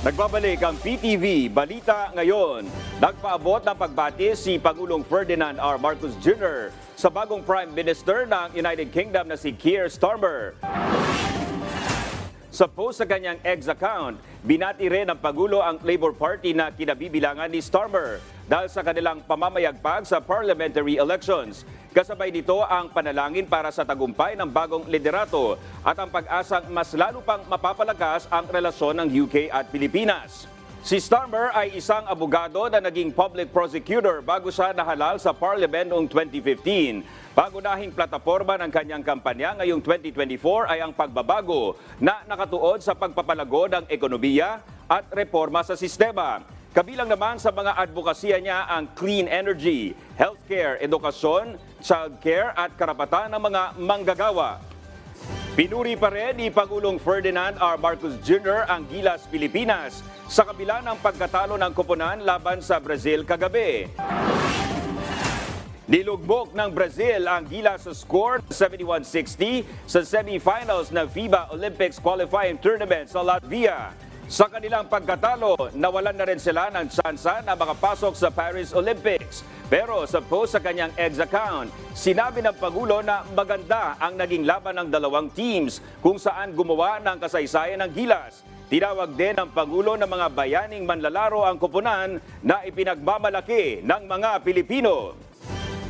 Nagbabalik ang PTV Balita ngayon. Nagpaabot ng pagbati si Pangulong Ferdinand R. Marcos Jr. sa bagong Prime Minister ng United Kingdom na si Keir Starmer. Sa post sa kanyang ex account, binati rin ng Pangulo ang Labour Party na kinabibilangan ni Starmer dahil sa kanilang pamamayagpag sa parliamentary elections. Kasabay nito ang panalangin para sa tagumpay ng bagong liderato at ang pag-asang mas lalo pang mapapalakas ang relasyon ng UK at Pilipinas. Si Starmer ay isang abogado na naging public prosecutor bago siya nahalal sa Parliament noong 2015. Pangunahing plataforma ng kanyang kampanya ngayong 2024 ay ang pagbabago na nakatuod sa pagpapalago ng ekonomiya at reforma sa sistema. Kabilang naman sa mga advokasya niya ang clean energy, healthcare, edukasyon, childcare at karapatan ng mga manggagawa. Pinuri pa rin ni Pangulong Ferdinand R. Marcos Jr. ang Gilas Pilipinas sa kabila ng pagkatalo ng koponan laban sa Brazil kagabi. Nilugbok ng Brazil ang Gilas sa score 71-60 sa semifinals ng FIBA Olympics Qualifying Tournament sa Latvia. Sa kanilang pagkatalo, nawalan na rin sila ng tsansa na makapasok sa Paris Olympics. Pero sa post sa kanyang ex account, sinabi ng Pangulo na maganda ang naging laban ng dalawang teams kung saan gumawa ng kasaysayan ng Gilas. Tinawag din ng Pangulo ng mga bayaning manlalaro ang kupunan na ipinagmamalaki ng mga Pilipino.